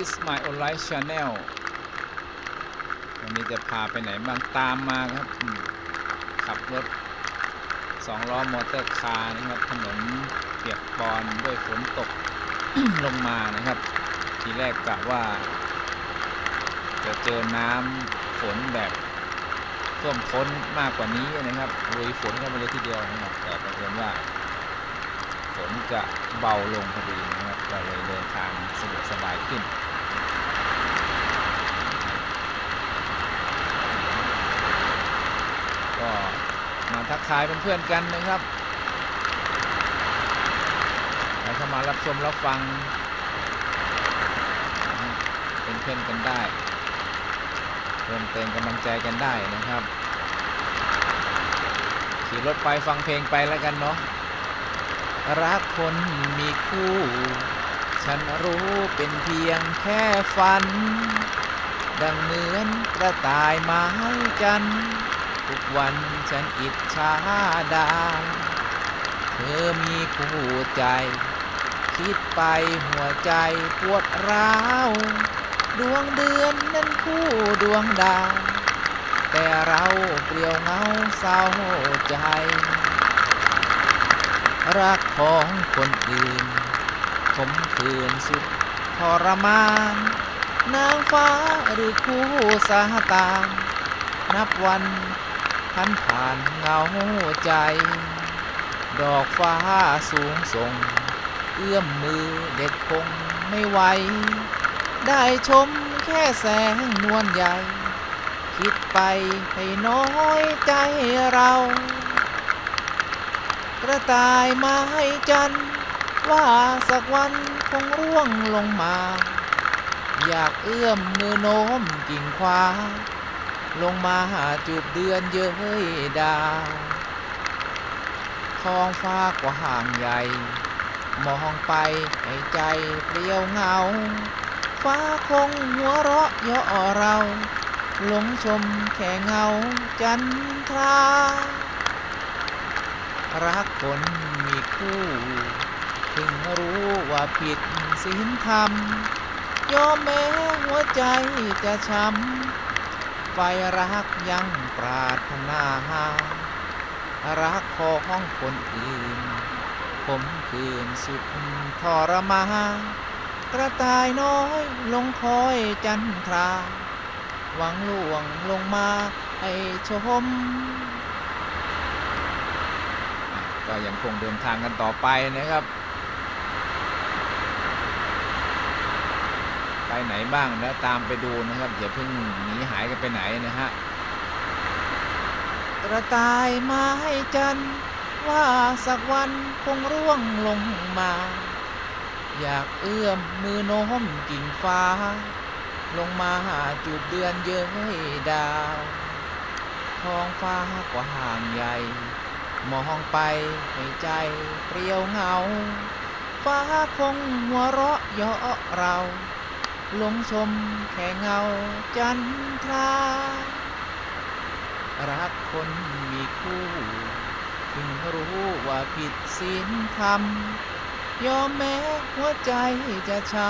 is my own life channel วันนี้จะพาไปไหนบ้างตามมาครับ ขับรถสองล้อมอเตอร์คาร์นะครับ ถนนเปียกปอนด้วยฝนตก ลงมานะครับ ทีแรกกะว่า จะเจอน้ำฝนแบบท่วมท้นมากกว่านี้นะครับลุยฝนเข้าไปเลยทีเดียวนะครับแต่ปรากฏว่า ฝนจะเบาลงพอดีนะครับเราเลยเดินทางสะดวกสบายขึ้นก็มาทักทายเพื่อนๆกันนะครับใครเข้ามารับชมรับฟัง เป็นเพื่อนกันได้เพิ่มเติมกำลังใจกันได้นะครับ ขี่รถไปฟังเพลงไปแล้วกันเนาะ รักคนมีคู่ ฉันรู้เป็นเพียงแค่ฝัน ดังเหมือนกระต่ายไม้จันทร์ทุกวันฉันอิจฉาดา เธอมีคู่ใจ คิดไปหัวใจปวดร้าว ดวงเดือนนั้นคู่ดวงดาว แต่เราเปลี่ยวเหงาเศร้าใจ รักของคนอื่นขมขืนสุดทรมาน นางฟ้าหรือคู่สาตามนับวันพันผ่านเงาใจ ดอกฟ้าสูงส่ง เอื้อมมือเด็ดคงไม่ไหว ได้ชมแค่แสงนวลใหญ่ คิดไปให้น้อยใจเรา กระต่ายไม้จันว่าสักวันคงร่วงลงมา อยากเอื้อมมือโน้มกิ่งควาลงมาหาจูบเดือนเย้ยดาวท้องฟ้ากว่าห่างใหญ่ มองไปให้ใจเปลี่ยวเงา ฟ้าคงหัวเราะเยาะเรา หลงชมแค่เงาจันทรา รักคนมีคู่ ถึงรู้ว่าผิดศีลธรรม ยอมแม้หัวใจจะช้ำไฟรักยังปรารถนา รักของคนอื่น ผมคืนสุดทรมากระต่ายน้อยลงคอยจันทรา หวังลวงลงมาให้ชม ก็ยังคงเดินทางกันต่อไปนะครับ ไปไหนบ้างแล้วตามไปดูนะครับอย่าเพิ่งหนีหายกันไปไหนนะฮะกระต่ายไม้จันว่าสักวันคงร่วงลงมา อยากเอื้อมมือโน้มกิ่งฟ้า ลงมาหาจูบเดือนเย้ยดาว ท้องฟ้ากว่าห่างใหญ่ มองไปให้ใจเปรียวเหงา ฟ้าคงหัวเราะเยาะเราหลงชมแค่เงาจันทรารักคนมีคู่ ถึงรู้ว่าผิดศีลธรรม ยอมแม้หัวใจจะช้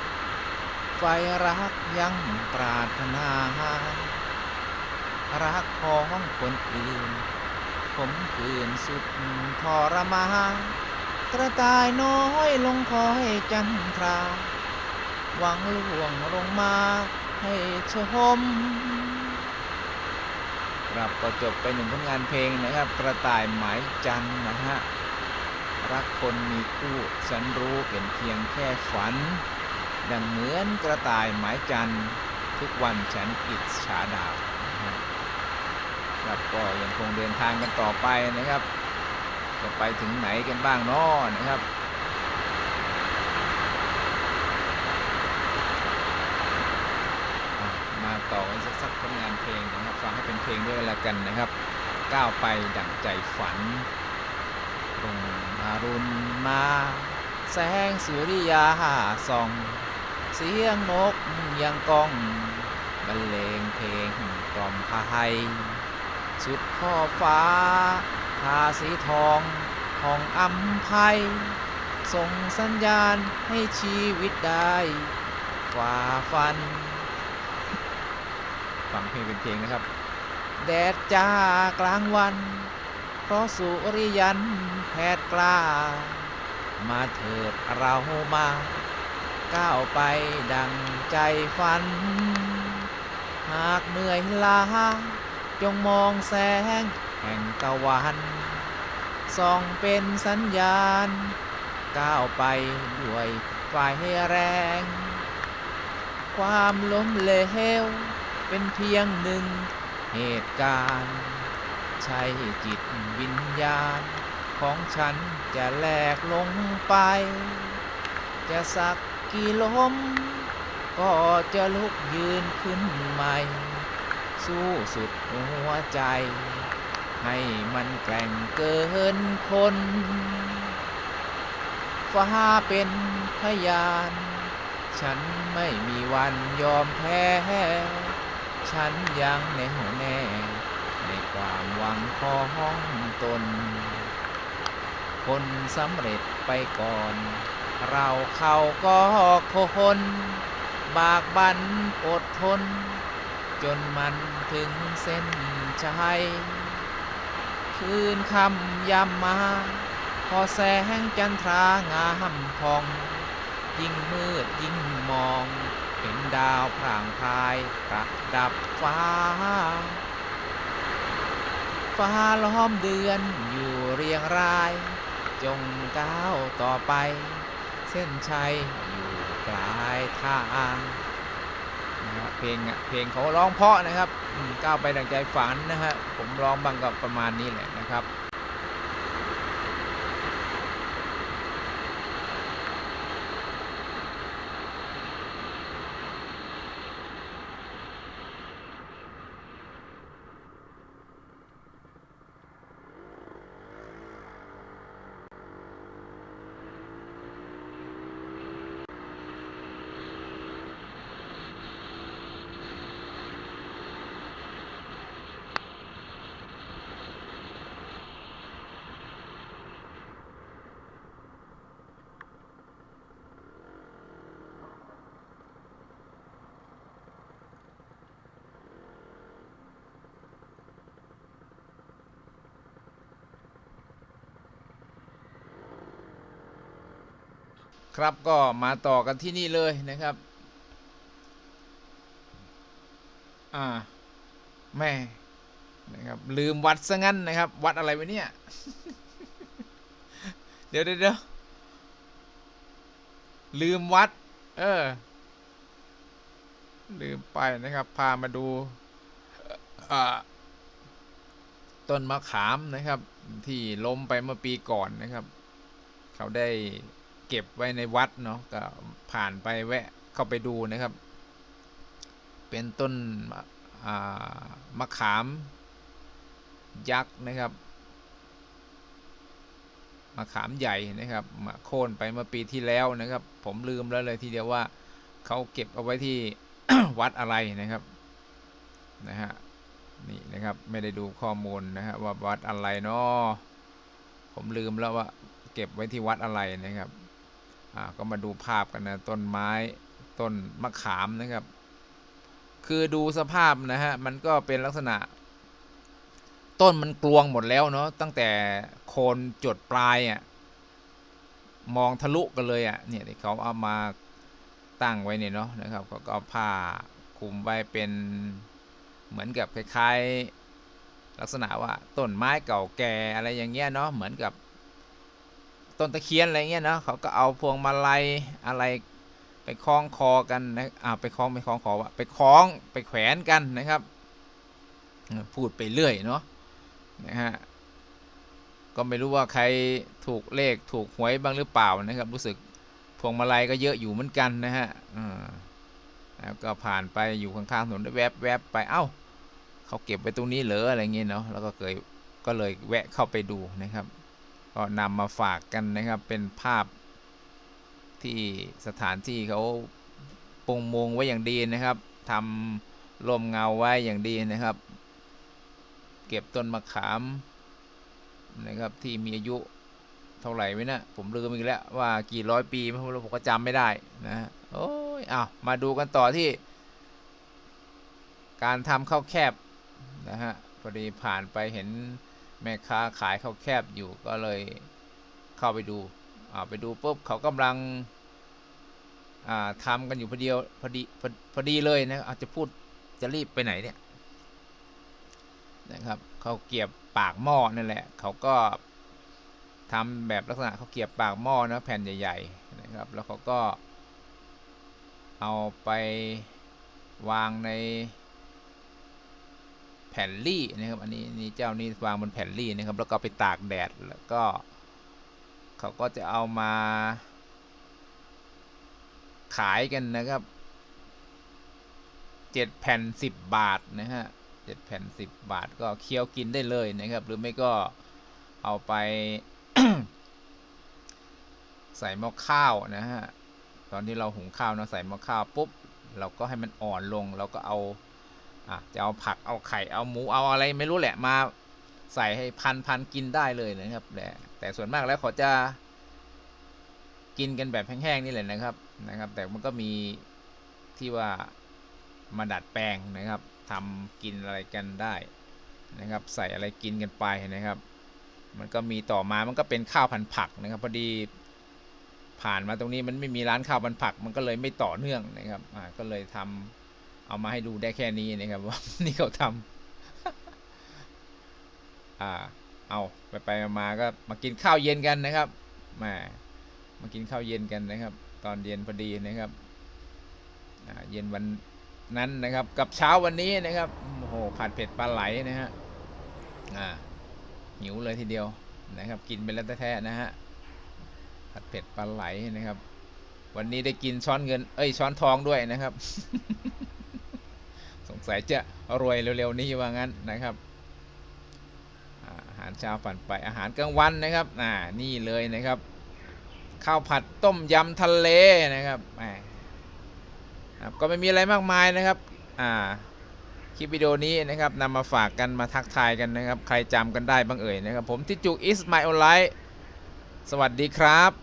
ำไฟรักยังปรารถนา รักของคนอื่น ผมคืนสุดทรมานกระต่ายน้อยลงคอยจันทรา หวังล่วงลงมาให้ชมครับก็จบไปหนึ่งผลงานเพลงนะครับ กระต่ายหมายจันนะฮะ รักคนมีคู่ฉันรู้เป็นเพียงแค่ฝัน ดังเหมือนกระต่ายหมายจันทุกวันฉันอิจฉาดาวนะฮะ ครับ ก็ยังคงเดินทางกันต่อไปนะครับ จะไปถึงไหนกันบ้างเนาะนะครับมาต่อกันสักสักผลงานเพลงนะครับฟังให้เป็นเพลงด้วยกันละกันนะครับ ก้าวไปดั่งใจฝันรุ่งอรุณมา แสงสุริยาส่อง เสียงนกยังก้องบรรเลงเพลงกล่อมพาย สุดขอบฟ้าทาสีทองห้องอัมภัย ส่งสัญญาณให้ชีวิตได้ฝ่าฟัน ฟังเพลงเป็นเพลงนะครับ แดดจ้ากลางวัน เพราะสุริยันแผดกล้า มาเถิดเรามา ก้าวไปดังใจฝัน หากเหนื่อยล้า จงมองแสง แห่งตะวันส่องเป็นสัญญาณ ก้าวไปด้วยไฟแรง ความล้มเหลว เป็นเพียงหนึ่งเหตุการณ์ ใช่จิตวิญญาณ ของฉันจะแหลกลงไป จะสักกี่ล้ม ก็จะลุกยืนขึ้นใหม่ สู้สุดหัวใจ ให้มันแกร่งเกินคนฟ้าเป็นพยาน ฉันไม่มีวันยอมแพ้ ฉันยังแน่วแน่ ในความหวังของตน คนสำเร็จไปก่อน เราเขาก็คน บากบันอดทน จนมันถึงเส้นชัยคืนคำยำมา พอแสงจันทรางามพอง ยิ่งมืดยิ่งมอง เห็นดาวพร่างพายประดับฟ้า ฟ้าล้อมเดือนอยู่เรียงราย จงก้าวต่อไป เส้นชัยอยู่ปลายทาง เพลงอะเพลงเขาร้องเพราะนะครับก้าวไปดังใจฝันนะฮะผมร้องบางก็ประมาณนี้แหละนะครับ ครับก็มาต่อกันที่นี่เลยนะครับ อ่าแม่นะครับ ลืมวัดซะงั้นนะครับ วัดอะไรวะเนี่ย เดี๋ยวเดี๋ยวเดี๋ยวลืมวัด เออ ลืมไปนะครับ พามาดูอ่าต้นมะขามนะครับ ที่ล้มไปเมื่อปีก่อนนะครับ เขาได้ เก็บไว้ในวัดเนาะก็ผ่านไปแวะเข้าไปดูนะครับ เป็นต้นมะขามยักษ์นะครับมะขามใหญ่นะครับมาโค่นไปเมื่อปีที่แล้วนะครับ ผมลืมแล้วเลยทีเดียวว่าเขาเก็บเอาไว้ที่วัดอะไรนะครับนะฮะนี่นะครับไม่ได้ดูข้อมูลนะฮะว่าวัดอะไรเนาะผมลืมแล้วว่าเก็บไว้ที่วัดอะไรนะครับ ก็มาดูภาพกันนะต้นไม้ต้นมะขามนะครับ คือดูสภาพนะฮะมันก็เป็นลักษณะ ต้นมันกลวงหมดแล้วเนาะตั้งแต่โคนจดปลายอะ่ะมองทะลุกันเลยอะ่ะเนี่ยที่เขาเอามาตั้งไว้เนี่ยเนาะนะครับเขาก็เอาผ้าคลุมไว้เป็นเหมือนกับคล้าย ๆ ลักษณะว่าต้นไม้เก่าแก่อะไรอย่างเงี้ยเนาะเหมือนกับ ต้นตะเคียนอะไรเงี้ยเนาะเขาก็เอาพวงมาลัยอะไรไปคล้องคอกันนะอ่าไปคล้องไปคล้องคอวะไปคล้องไปแขวนกันนะครับ พูดไปเรื่อยเนาะนะฮะก็ไม่รู้ว่าใครถูกเลขถูกหวยบ้างหรือเปล่านะครับ รู้สึกพวงมาลัยก็เยอะอยู่เหมือนกันนะฮะอ่าแล้วก็ผ่านไปอยู่ข้างๆถนนแวบแวบไปเอ้าเขาเก็บไว้ตรงนี้เหรออะไรเงี้ยเนาะแล้วก็เคยก็เลยแวะเข้าไปดูนะครับ ก็นำมาฝากกันนะครับเป็นภาพที่สถานที่เขาปรุงมงไว้อย่างดีนะครับทำลมเงาไว้อย่างดีนะครับ เก็บต้นมะขามนะครับที่มีอายุเท่าไหร่ไว้นะผมลืมอีกแล้วว่ากี่ร้อยปีไม่รู้ผมก็จำไม่ได้นะโอ้ยยอ้าวมาดูกันต่อที่ การทำข้าวแคบนะฮะพอดีผ่านไปเห็น แม่ค้าขายข้าวแคบอยู่ก็เลยเข้าไปดูอ่าไปดูปุ๊บเขากำลังอ่าทำกันอยู่พอดีพอดีพอดีเลยนะอาจจะพูดจะรีบไปไหนเนี่ยนะครับเขาเกียบปากหม้อนั่นแหละเขาก็ทำแบบลักษณะเขาเกียบปากหม้อนะแผ่นใหญ่ๆนะครับ แล้วเขาก็เอาไปวางใน แผ่นรี่นะครับอันนี้นี่เจ้านี้วางบนแผ่นรี่นะครับแล้วก็ไปตากแดดแล้วก็ เขาก็จะเอามา ขายกันนะครับเจ็ดแผ่นสิบบาทนะฮะเจ็ดแผ่นสิบบาทก็เคี้ยวกินได้เลยนะครับ หรือไม่ก็เอาไป ใส่หม้อข้าวนะฮะตอนที่เราหุงข้าวเนาะใส่หม้อข้าวปุ๊บเราก็ให้มันอ่อนลงเราก็เอา อะจะเอาผักเอาไข่เอาหมูเอาอะไรไม่รู้แหละมาใส่ให้พันพันกินได้เลยนะครับแต่แต่ส่วนมากแล้วเขาจะกินกันแบบแห้งๆนี่แหละนะครับนะครับ แต่มันก็มีที่ว่ามาดัดแปลงนะครับทำกินอะไรกันได้นะครับ ใส่อะไรกินกันไปนะครับ มันก็มีต่อมามันก็เป็นข้าวพันผักนะครับพอดีผ่านมาตรงนี้มันไม่มีร้านข้าวพันผัก มันก็เลยไม่ต่อเนื่องนะครับอ่าก็เลยทำ เอามาให้ดูได้แค่นี้นะครับว่านี่เขาทำอ่า เอาไปไปๆมาๆก็มากินข้าวเย็นกันนะครับมามากินข้าวเย็นกันนะครับ ตอนเย็นพอดีนะครับอ่าเย็นวันนั้นนะครับ กับเช้าวันนี้นะครับโอ้โหผัดเผ็ดปลาไหลนะฮะอ่าหิวเลยทีเดียวนะครับ กินไปแล้วแท้ๆนะฮะผัดเผ็ดปลาไหลนะครับ วันนี้ได้กินช้อนเงิน เอ้ยช้อนทองด้วยนะครับ สงสัยจะรวยเร็วๆนี้ว่างั้นนะครับอาหารเช้าฝันไปอาหารกลางวันนะครับอ่านี่เลยนะครับ ข้าวผัดต้มยำทะเลนะครับครับก็ไม่มีอะไรมากมายนะครับอ่าคลิปวิดีโอนี้นะครับนำมาฝากกันมาทักทายกันนะครับ ใครจำกันได้บ้างเอ่ยนะครับ ผมทิจุกอิสมาออนไลน์สวัสดีครับ